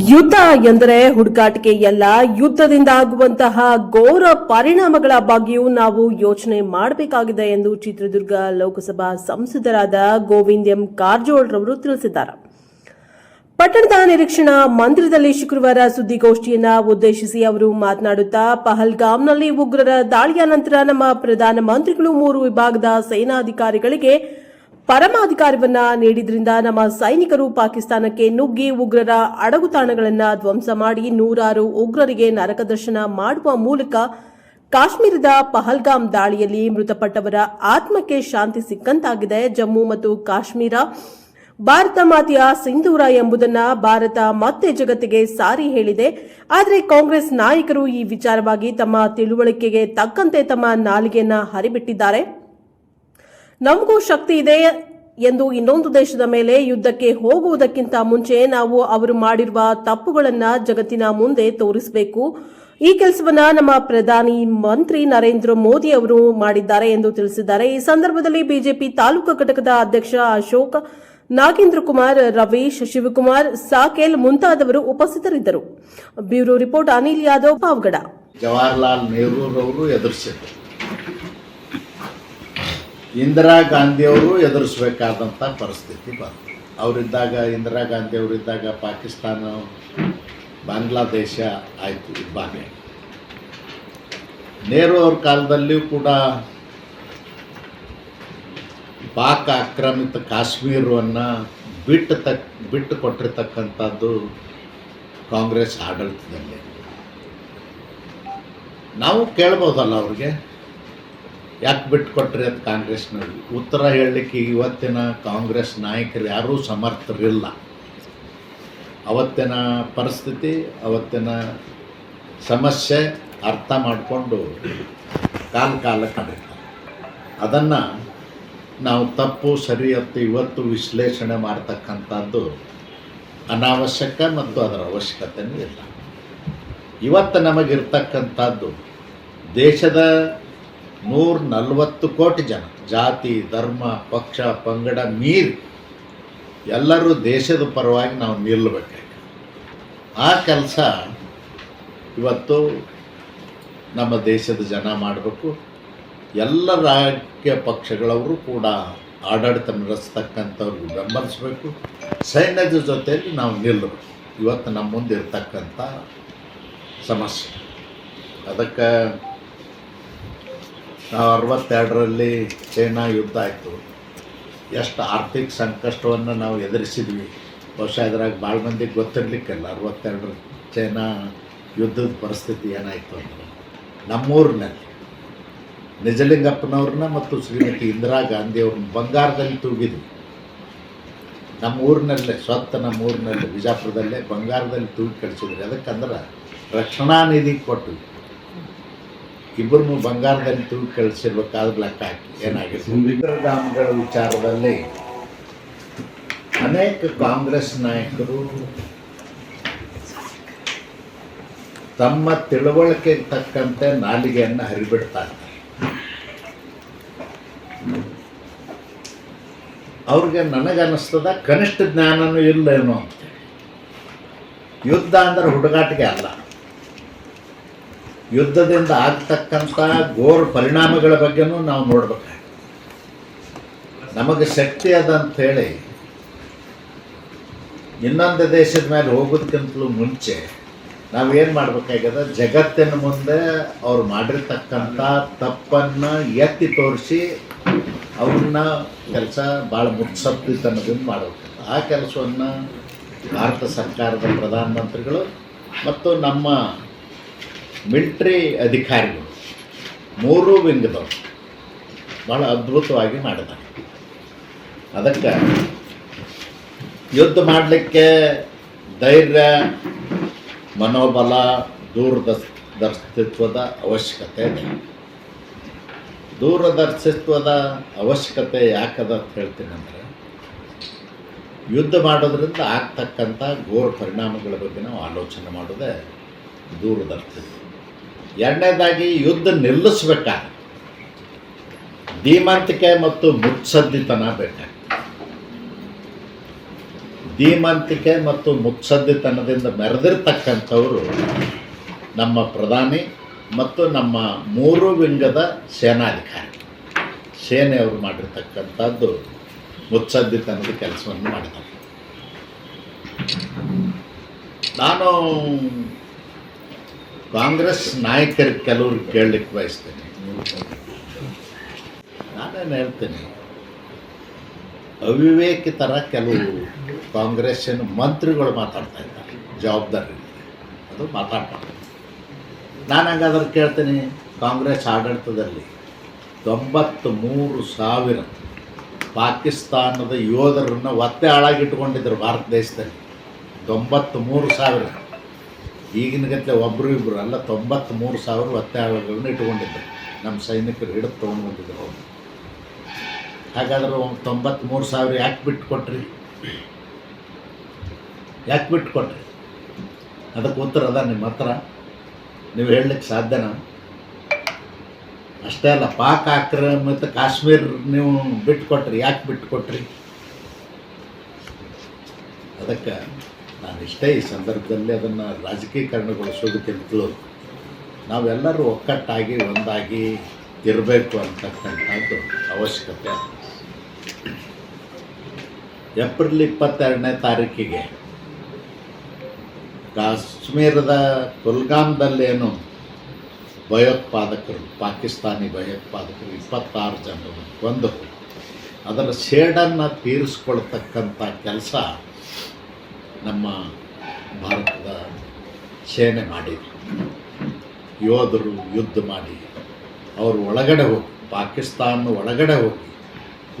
ಯುದ್ಧ ಎಂದರೆ ಹುಡುಕಾಟಿಕೆ ಎಲ್ಲ ಯುದ್ಧದಿಂದ ಆಗುವಂತಹ ಗೌರವ ಪರಿಣಾಮಗಳ ಬಗ್ಗೆಯೂ ನಾವು ಯೋಚನೆ ಮಾಡಬೇಕಾಗಿದೆ ಎಂದು ಚಿತ್ರದುರ್ಗ ಲೋಕಸಭಾ ಸಂಸದರಾದ ಗೋವಿಂದ್ ಎಂ ಕಾರಜೋಳ್ ರವರು ತಿಳಿಸಿದ್ದಾರೆ. ಪಟ್ಟಣದ ನಿರೀಕ್ಷಣಾ ಮಂದಿರದಲ್ಲಿ ಶುಕ್ರವಾರ ಸುದ್ದಿಗೋಷ್ಠಿಯನ್ನ ಉದ್ದೇಶಿಸಿ ಅವರು ಮಾತನಾಡುತ್ತಾ ಪಹಲ್ಗಾಮ್ನಲ್ಲಿ ಉಗ್ರರ ದಾಳಿಯ ನಂತರ ನಮ್ಮ ಪ್ರಧಾನಮಂತ್ರಿಗಳು ಮೂರು ವಿಭಾಗದ ಸೇನಾಧಿಕಾರಿಗಳಿಗೆ ಪರಮಾಧಿಕಾರವನ್ನ ನೀಡಿದ್ರಿಂದ ನಮ್ಮ ಸೈನಿಕರು ಪಾಕಿಸ್ತಾನಕ್ಕೆ ನುಗ್ಗಿ ಉಗ್ರರ ಅಡಗುತಾಣಗಳನ್ನು ಧ್ವಂಸ ಮಾಡಿ ನೂರಾರು ಉಗ್ರರಿಗೆ ನರಕದರ್ಶನ ಮಾಡುವ ಮೂಲಕ ಕಾಶ್ಮೀರದ ಪಹಲ್ಗಾಮ್ ದಾಳಿಯಲ್ಲಿ ಮೃತಪಟ್ಟವರ ಆತ್ಮಕ್ಕೆ ಶಾಂತಿ ಸಿಕ್ಕಂತಾಗಿದೆ. ಜಮ್ಮು ಮತ್ತು ಕಾಶ್ಮೀರ ಭಾರತ ಮಾತೆಯ ಸಿಂಧೂರ ಎಂಬುದನ್ನ ಭಾರತ ಮತ್ತೆ ಜಗತ್ತಿಗೆ ಸಾರಿ ಹೇಳಿದೆ. ಆದರೆ ಕಾಂಗ್ರೆಸ್ ನಾಯಕರು ಈ ವಿಚಾರವಾಗಿ ತಮ್ಮ ತಿಳುವಳಿಕೆಗೆ ತಕ್ಕಂತೆ ತಮ್ಮ ನಾಲಿಗೆಯನ್ನ ಹರಿಬಿಟ್ಟಿದ್ದಾರೆ. ನಮಗೂ ಶಕ್ತಿ ಇದೆ ಎಂದು ಇನ್ನೊಂದು ದೇಶದ ಮೇಲೆ ಯುದ್ಧಕ್ಕೆ ಹೋಗುವುದಕ್ಕಿಂತ ಮುಂಚೆ ನಾವು ಅವರು ಮಾಡಿರುವ ತಪ್ಪುಗಳನ್ನು ಜಗತ್ತಿನ ಮುಂದೆ ತೋರಿಸಬೇಕು. ಈ ಕೆಲಸವನ್ನ ನಮ್ಮ ಪ್ರಧಾನಿ ಮಂತ್ರಿ ನರೇಂದ್ರ ಮೋದಿ ಅವರು ಮಾಡಿದ್ದಾರೆ ಎಂದು ತಿಳಿಸಿದ್ದಾರೆ. ಈ ಸಂದರ್ಭದಲ್ಲಿ ಬಿಜೆಪಿ ತಾಲೂಕು ಘಟಕದ ಅಧ್ಯಕ್ಷ ಅಶೋಕ್, ನಾಗೇಂದ್ರ ಕುಮಾರ್ ರವೀಶ್ ಶಿವಕುಮಾರ್ ಸಾಕೇಲ್ ಮುಂತಾದವರು ಉಪಸ್ಥಿತರಿದ್ದರು. Bureau report Anil Yadav, Pavagada. Jawaharlal Nehru Indira ಗಾಂಧಿಯವರು ಎದುರಿಸಬೇಕಾದಂಥ ಪರಿಸ್ಥಿತಿ ಬಂತು. ಅವರಿದ್ದಾಗ, ಇಂದಿರಾ ಗಾಂಧಿಯವರಿದ್ದಾಗ ಪಾಕಿಸ್ತಾನ, ಬಾಂಗ್ಲಾದೇಶ ಆಯಿತು ಇಬ್ಬಾಗ ನೆಹರು ಅವ್ರ ಕಾಲದಲ್ಲಿಯೂ ಕೂಡ ಪಾಕ್ ಆಕ್ರಮಿತ ಕಾಶ್ಮೀರವನ್ನು ಬಿಟ್ಟು ತಕ್, ಬಿಟ್ಟು ಕೊಟ್ಟಿರ್ತಕ್ಕಂಥದ್ದು ಕಾಂಗ್ರೆಸ್ ಆಡಳಿತದಲ್ಲಿ. ನಾವು ಕೇಳ್ಬೋದಲ್ಲ ಅವ್ರಿಗೆ? ಯಾಕೆ ಬಿಟ್ಟು ಕೊಟ್ರಿ ಅಂತ ಕಾಂಗ್ರೆಸ್ನಲ್ಲಿ? ಉತ್ತರ ಹೇಳಲಿಕ್ಕೆ ಇವತ್ತಿನ ಕಾಂಗ್ರೆಸ್ ನಾಯಕರು ಯಾರೂ ಸಮರ್ಥರಿಲ್ಲ. ಅವತ್ತಿನ ಪರಿಸ್ಥಿತಿ, ಅವತ್ತಿನ ಸಮಸ್ಯೆ ಅರ್ಥ ಮಾಡಿಕೊಂಡು ಕಾಲ ಕಾಲಕ್ಕೆ ಮಾಡಿರ್ತಾರೆ ಅದನ್ನು ನಾವು ತಪ್ಪು, ಸರಿ ಅಂತ ಇವತ್ತು ವಿಶ್ಲೇಷಣೆ ಮಾಡ್ತಕ್ಕಂಥದ್ದು ಅನಾವಶ್ಯಕ ಮತ್ತು ಅದರ ಅವಶ್ಯಕತೆಯೂ ಇಲ್ಲ. ಇವತ್ತು ನಮಗಿರ್ತಕ್ಕಂಥದ್ದು ದೇಶದ ನೂರ ನಲವತ್ತು ಕೋಟಿ ಜನ. ಜಾತಿ, ಧರ್ಮ, ಪಕ್ಷ, ಪಂಗಡ, ಮೀರಿ. ಎಲ್ಲರೂ ದೇಶದ ಪರವಾಗಿ ನಾವು ನಿಲ್ಲಬೇಕು ಆ ಕೆಲಸ ಇವತ್ತು ನಮ್ಮ ದೇಶದ ಜನ ಮಾಡಬೇಕು. ಎಲ್ಲ ರಾಜಕೀಯ ಪಕ್ಷಗಳವರು ಕೂಡ ಆಡಳಿತ ನಡೆಸ್ತಕ್ಕಂಥವ್ರಿಗೆ ಬೆಂಬಲಿಸಬೇಕು. ಸೈನ್ಯದ ಜೊತೆಯಲ್ಲಿ ನಾವು ನಿಲ್ಲಬೇಕು ಇವತ್ತು ನಮ್ಮ ಮುಂದೆ ಇರ್ತಕ್ಕಂಥ ಸಮಸ್ಯೆ. ಅದಕ್ಕೆ ಅರವತ್ತೆರಡರಲ್ಲಿ ಚೈನಾ ಯುದ್ಧ ಆಯಿತು. ಎಷ್ಟು ಆರ್ಥಿಕ ಸಂಕಷ್ಟವನ್ನು ನಾವು ಎದುರಿಸಿದ್ವಿ. ಬಹುಶಃ ಇದ್ರಾಗ ಭಾಳ ಮಂದಿಗೆ ಗೊತ್ತಿರಲಿಕ್ಕಿಲ್ಲ ಅರವತ್ತೆರಡರ ಚೈನಾ ಯುದ್ಧದ ಪರಿಸ್ಥಿತಿ ಏನಾಯಿತು ಅಂದರೆ ನಮ್ಮೂರಿನಲ್ಲಿ ನಿಜಲಿಂಗಪ್ಪನವ್ರನ್ನ ಮತ್ತು ಶ್ರೀಮತಿ ಇಂದಿರಾ ಗಾಂಧಿಯವ್ರನ್ನ ಬಂಗಾರದಲ್ಲಿ ತೂಗಿದ್ವಿ. ನಮ್ಮ ಊರಿನಲ್ಲೇ ಸ್ವತ್ತ ನಮ್ಮ ಊರಿನಲ್ಲೇ ಬಿಜಾಪುರದಲ್ಲೇ ಬಂಗಾರದಲ್ಲಿ ತೂಗಿ ಕಳಿಸಿದ್ರಿ. ಅದಕ್ಕಂದ್ರೆ ರಕ್ಷಣಾ ನಿಧಿ ಕೊಟ್ಟು ಇಬ್ಬರನ್ನು ಬಂಗಾರದಲ್ಲಿ ತೂಗಿ ಕಳಿಸಿರ್ಬೇಕಾದ್ರೆ ಲೆಕ್ಕ ಹಾಕಿ, ಏನಾಗಿದೆ? ಗ್ರಾಮಗಳ ವಿಚಾರದಲ್ಲಿ ಅನೇಕ ಕಾಂಗ್ರೆಸ್ ನಾಯಕರು ತಮ್ಮ ತಿಳುವಳಿಕೆಗೆ ತಕ್ಕಂತೆ ನಾಲಿಗೆಯನ್ನು ಹರಿಬಿಡ್ತಾರೆ ಅವ್ರಿಗೆ ನನಗನ್ನಿಸ್ತದ ಕನಿಷ್ಠ ಜ್ಞಾನನೂ ಇಲ್ಲೇನೋ ಅಂತ ಯುದ್ಧ ಅಂದ್ರೆ ಹುಡುಗಾಟಿಗೆ ಅಲ್ಲ. ಯುದ್ಧದಿಂದ ಆಗ್ತಕ್ಕಂಥ ಘೋರ ಪರಿಣಾಮಗಳ ಬಗ್ಗೆನೂ ನಾವು ನೋಡ್ಬೇಕಾಗಿ ನಮಗೆ ಶಕ್ತಿ ಅದ ಹೇಳಿ, ಇನ್ನೊಂದು ದೇಶದ ಮೇಲೆ ಹೋಗೋದಕ್ಕಿಂತಲೂ ಮುಂಚೆ ನಾವೇನು ಮಾಡಬೇಕಾಗ್ಯದ? ಜಗತ್ತಿನ ಮುಂದೆ ಅವ್ರು ಮಾಡಿರ್ತಕ್ಕಂಥ ತಪ್ಪನ್ನು ಎತ್ತಿ ತೋರಿಸಿ ಅವ್ರನ್ನ ಕೆಲಸ ಭಾಳ ಮುತ್ಸಪ್ಪಿತನದಿಂದ ಮಾಡಬೇಕು ಆ ಕೆಲಸವನ್ನು ಭಾರತ ಸರ್ಕಾರದ ಪ್ರಧಾನಮಂತ್ರಿಗಳು ಮತ್ತು ನಮ್ಮ ಮಿಲ್ಟ್ರಿ ಅಧಿಕಾರಿಗಳು ಮೂರು ವಿಂಗದವರು ಭಾಳ ಅದ್ಭುತವಾಗಿ ಮಾಡಿದ್ದಾರೆ. ಅದಕ್ಕೆ ಯುದ್ಧ ಮಾಡಲಿಕ್ಕೆ ಧೈರ್ಯ, ಮನೋಬಲ, ದೂರದರ್ಶಿತ್ವದ ಅವಶ್ಯಕತೆ ಇದೆ. ದೂರದರ್ಶಿತ್ವದ ಅವಶ್ಯಕತೆ ಯಾಕದ ಅಂತ ಹೇಳ್ತೀನಿ ಅಂದರೆ, ಯುದ್ಧ ಮಾಡೋದ್ರಿಂದ ಆಗ್ತಕ್ಕಂಥ ಘೋರ ಪರಿಣಾಮಗಳ ಬಗ್ಗೆ ನಾವು ಆಲೋಚನೆ ಮಾಡೋದೇ ದೂರದರ್ಶಿತ್ವ. ಎರಡನೇದಾಗಿ ಯುದ್ಧ ನಿಲ್ಲಿಸ್ಬೇಕಾದ್ರೆ ಧೀಮಂತಿಕೆ ಮತ್ತು ಮುತ್ಸದ್ದಿತನ ಬೇಕಾಗ್ತದೆ. ಧೀಮಂತಿಕೆ ಮತ್ತು ಮುತ್ಸದ್ದಿತನದಿಂದ ಮೆರೆದಿರ್ತಕ್ಕಂಥವರು ನಮ್ಮ ಪ್ರಧಾನಿ ಮತ್ತು ನಮ್ಮ ಮೂರು ವಿಂಗದ ಸೇನಾಧಿಕಾರಿ. ಸೇನೆಯವರು ಮಾಡಿರ್ತಕ್ಕಂಥದ್ದು ಮುತ್ಸದ್ದಿತನದ ಕೆಲಸವನ್ನು ಮಾಡ್ತಾರೆ ನಾನು ಕಾಂಗ್ರೆಸ್ ನಾಯಕರು ಕೆಲವರು ಕೇಳಲಿಕ್ಕೆ ಬಯಸ್ತೇನೆ. ನಾನೇನು ಹೇಳ್ತೇನೆ? ಅವಿವೇಕಿತರ ಕೆಲವು ಕಾಂಗ್ರೆಸ್ಸಿನ ಮಂತ್ರಿಗಳು ಮಾತಾಡ್ತಾ ಇದ್ದಾರೆ, ಜವಾಬ್ದಾರಿ ಅದು ಮಾತಾಡ್ತಾರೆ. ನಾನು ಹಂಗಾದ್ರೆ ಕೇಳ್ತೀನಿ, ಕಾಂಗ್ರೆಸ್ ಆಡಳಿತದಲ್ಲಿ ತೊಂಬತ್ತು ಮೂರು ಸಾವಿರ ಪಾಕಿಸ್ತಾನದ ಯೋಧರನ್ನು ಒತ್ತೆ ಹಾಳಾಗಿಟ್ಕೊಂಡಿದ್ದರು ಭಾರತ ದೇಶದಲ್ಲಿ. ತೊಂಬತ್ತು ಮೂರು ಸಾವಿರ. ಈಗಿನ ಗಟ್ಟಲೆ ಒಬ್ಬರು ಇಬ್ಬರು ಅಲ್ಲ ತೊಂಬತ್ತು ಮೂರು ಸಾವಿರ ಒತ್ತಾಯಗಳನ್ನು ಇಟ್ಕೊಂಡಿದ್ದರು ನಮ್ಮ ಸೈನಿಕರು ಹಿಡಿದು ತೊಗೊಂಡು ಬಂದಿದ್ದರು ಅವರು. ಹಾಗಾದ್ರೆ ತೊಂಬತ್ತ್ಮೂರು ಸಾವಿರ ಯಾಕೆ ಬಿಟ್ಟು ಕೊಟ್ರಿ ಯಾಕೆ ಬಿಟ್ಟು ಕೊಟ್ರಿ ಅದಕ್ಕೆ ಉತ್ತರ ಅದ, ನಿಮ್ಮ ಹತ್ರ. ನೀವು ಹೇಳಲಿಕ್ಕೆ ಸಾಧ್ಯನಾ? ಅಷ್ಟೇ ಅಲ್ಲ, ಪಾಕ್ ಆಕ್ರಮಿತ ಕಾಶ್ಮೀರ ನೀವು ಬಿಟ್ಟು ಕೊಟ್ರಿ ಯಾಕೆ ಬಿಟ್ಟು ಕೊಟ್ರಿ ಅದಕ್ಕೆ ನಾನು ಇಷ್ಟೇ ಈ ಸಂದರ್ಭದಲ್ಲಿ ಅದನ್ನು ರಾಜಕೀಕರಣಗೊಳಿಸೋದಕ್ಕಿಂತಲೂ ನಾವೆಲ್ಲರೂ ಒಕ್ಕಟ್ಟಾಗಿ, ಒಂದಾಗಿ ಇರಬೇಕು ಅಂತಕ್ಕಂಥದ್ದು ಅವಶ್ಯಕತೆ. ಏಪ್ರಿಲ್ ಇಪ್ಪತ್ತೆರಡನೇ ತಾರೀಕಿಗೆ ಕಾಶ್ಮೀರದ ಕುಲ್ಗಾಮ್ದಲ್ಲೇನು ಭಯೋತ್ಪಾದಕರು, ಪಾಕಿಸ್ತಾನಿ ಭಯೋತ್ಪಾದಕರು ಇಪ್ಪತ್ತಾರು ಜನರು ಒಂದು ಅದರ ಸೇಡನ್ನು ತೀರಿಸ್ಕೊಳ್ತಕ್ಕಂಥ ಕೆಲಸ ನಮ್ಮ ಭಾರತದ ಸೇನೆ ಮಾಡಿದ್ರು ಯೋಧರು ಯುದ್ಧ ಮಾಡಿ, ಅವರು ಒಳಗಡೆ ಹೋಗಿ ಪಾಕಿಸ್ತಾನ ಒಳಗಡೆ ಹೋಗಿ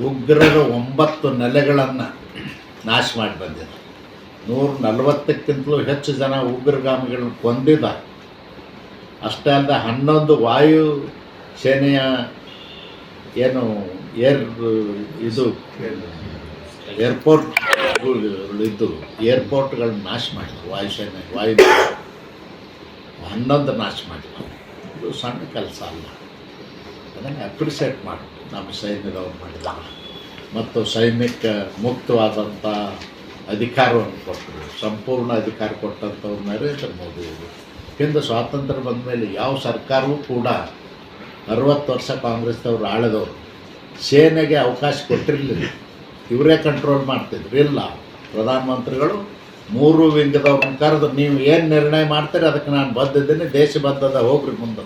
ಉಗ್ರರ ಒಂಬತ್ತು ನೆಲೆಗಳನ್ನು ನಾಶ ಮಾಡಿ ಬಂದಿದ್ದಾರೆ ನೂರ ನಲವತ್ತಕ್ಕಿಂತಲೂ ಹೆಚ್ಚು ಜನ ಉಗ್ರಗಾಮಿಗಳನ್ನು ಕೊಂದಿದ್ದಾರೆ. ಅಷ್ಟೇ ಅಲ್ಲದೆ ಹನ್ನೊಂದು ವಾಯು ಸೇನೆಯ ಏನು ಏರ್ ಇದು ಏರ್ಪೋರ್ಟ್ ಇದ್ದು ಏರ್ಪೋರ್ಟ್ಗಳನ್ನ ನಾಶ ಮಾಡಿದ್ರು ವಾಯುಸೇನೆ ವಾಯು ಹನ್ನೊಂದು ನಾಶ ಮಾಡಿದ್ರು. ಇದು ಸಣ್ಣ ಕೆಲಸ ಅಲ್ಲ. ಅದನ್ನು ಅಪ್ರಿಸಿಯೇಟ್ ಮಾಡಿ. ನಮ್ಮ ಸೈನ್ಯದವ್ರು ಮಾಡಿದ್ದಾರೆ ಮತ್ತು ಸೈನ್ಯಕ್ಕೆ ಮುಕ್ತವಾದಂಥ ಅಧಿಕಾರವನ್ನು ಕೊಟ್ಟರು. ಸಂಪೂರ್ಣ ಅಧಿಕಾರ ಕೊಟ್ಟಂಥವ್ರು ನರೇಂದ್ರ ಮೋದಿ ಅವರು. ಹಿಂದೆ ಸ್ವಾತಂತ್ರ್ಯ ಬಂದ ಮೇಲೆ ಯಾವ ಸರ್ಕಾರವೂ ಕೂಡ ಅರವತ್ತು ವರ್ಷ ಕಾಂಗ್ರೆಸ್ದವ್ರು ಆಳಿದವರು. ಸೇನೆಗೆ ಅವಕಾಶ ಕೊಟ್ಟಿರಲಿಲ್ಲ. ಇವರೇ ಕಂಟ್ರೋಲ್ ಮಾಡ್ತಿದ್ರು. ಇಲ್ಲ, ಪ್ರಧಾನಮಂತ್ರಿಗಳು ಮೂರು ವಿಂಗದವ್ರನ್ನ ಕರೆದು ನೀವು ಏನು ನಿರ್ಣಯ ಮಾಡ್ತೀರಿ, ಅದಕ್ಕೆ ನಾನು ಬದ್ದಿದ್ದೀನಿ ದೇಶ ಬದ್ಧದ ಹೋಗ್ರಿ ಮುಂದೆ.